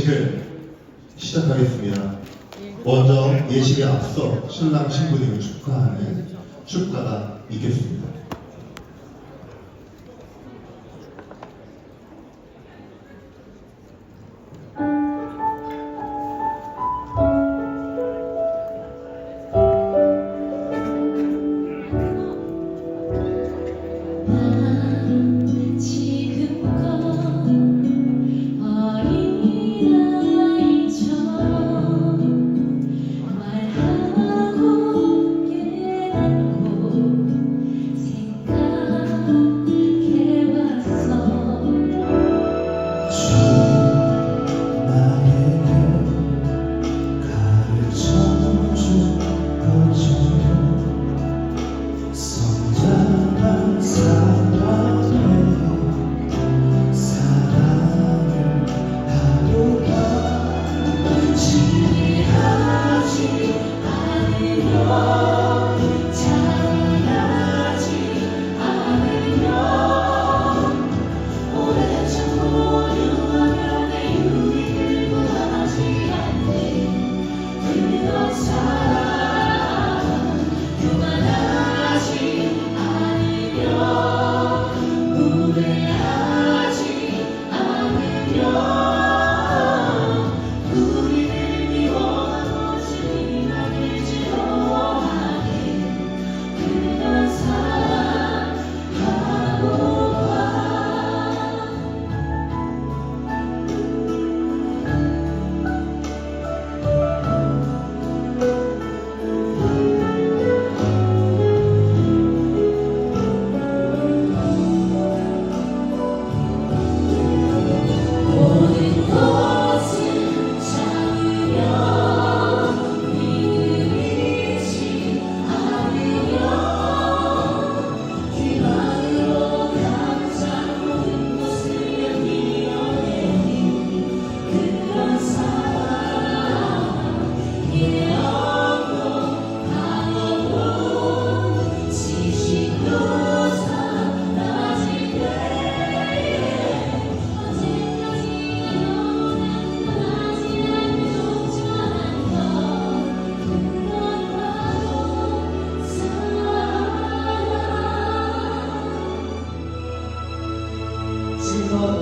예식을 시작하겠습니다. 먼저 예식에 앞서 신랑 신부님을 축하하는 그렇죠. 축가가 있겠습니다. Lord. Lord.